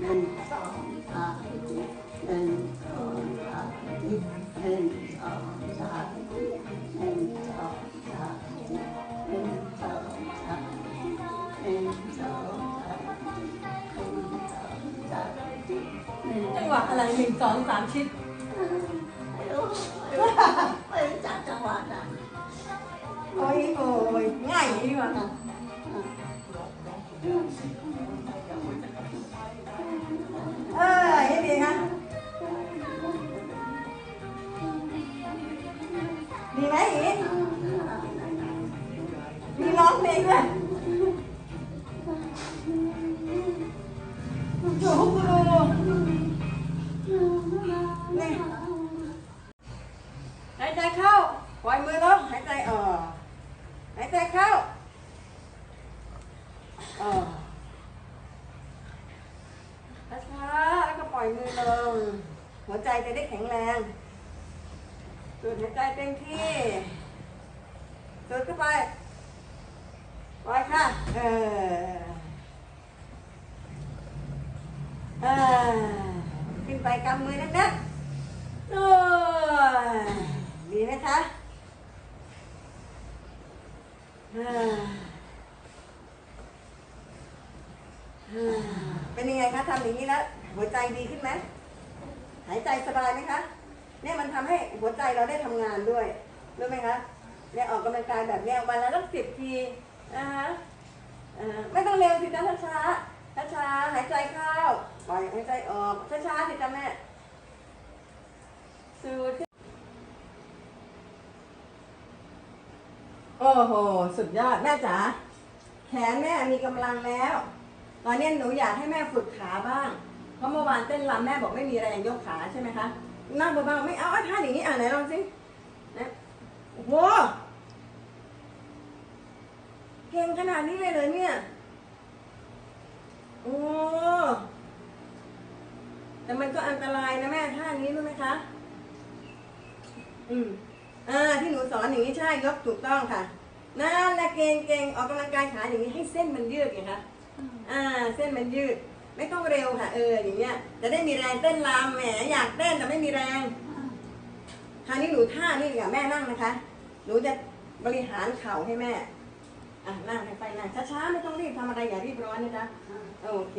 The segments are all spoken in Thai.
หนึ่งสองสามสี่หนึ่งสองสามสี่หนึ่งสองสามสี่หนึ่งสองสามสี่หนึ่งสองสามสี่หนึ่งสองสามสี่หนึ่งสองสามสี่หนึ่งจังหวะอะไรหนึ่งสองสามชิดไม่รู้ไม่รู้จักจังหวะนะโอ้ยโอ้ยง่ายอย่างนี้ดีกว่า มีร้องเพลงด้วยจูบกูดูนี่หายใจเข้า ปล่อยมือลงหายใจออกหายใจเข้าออกช้าๆแล้วก็ปล่อยมือลง หัวใจจะได้แข็งแรงสูดหายใจเต็มที่สูดเข้าไปปล่อยค่ะ เออเออขึ้นไป กำมือนักๆโอ้ยดีไหมคะเป็นยังไงคะทำอย่างนี้แล้วหัวใจดีขึ้นไหมหายใจสบายไหมคะเนี่ยมันทำให้หัวใจเราได้ทำงานด้วยรู้ไหมคะเนี่ยออกกำลังกายแบบเนี้ยวันละตั้งสิบทีนะคะเอ่อไม่ต้องเร็วสิจ้าช้า ช้าช้าๆหายใจเข้าปล่อยหายใจออกช้าช้าๆสิจ้าแม่สูดโอ้โห สุดยอด แม่จ๋า แขนแม่มีกำลังแล้ว ตอนนี้หนูอยากให้แม่ฝึกขาบ้าง เพราะเมื่อวานเต้นรำแม่บอกไม่มีแรงยกขาใช่ไหมคะนั่งเบาๆไม่เอาเอาท่าอย่างนี้อะไหนลองสินะโอ้โหเก่งขนาดนี้เลยเลยเนี่ย โอ้ แต่มันก็อันตรายนะแม่ท่านี้รู้ไหมคะ อืม อ่า ที่หนูสอนอย่างนี้ใช่ยกถูกต้องค่ะ นั่นแหละเก่งเก่งออกกำลังกายขาอย่างนี้ให้เส้นมันยืดไงคะอ่า เส้นมันยืด ไม่ต้องเร็วค่ะ เออ อย่างเงี้ย จะได้มีแรงเต้นรำแหม อยากเต้นแต่ไม่มีแรงคราวนี้หนูท่านี่ดีกว่าแม่นั่งนะคะ หนูจะบริหารเข่าให้แม่ อะนั่งไปนั่งช้าๆไม่ต้องรีบทำอะไรอย่ารีบร้อนนะจ๊ะโอเค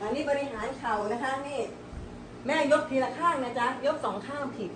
อันนี้บริหารเข่านะคะนี่ แม่ยกทีละข้างนะจ๊ะยกสองข้างผิด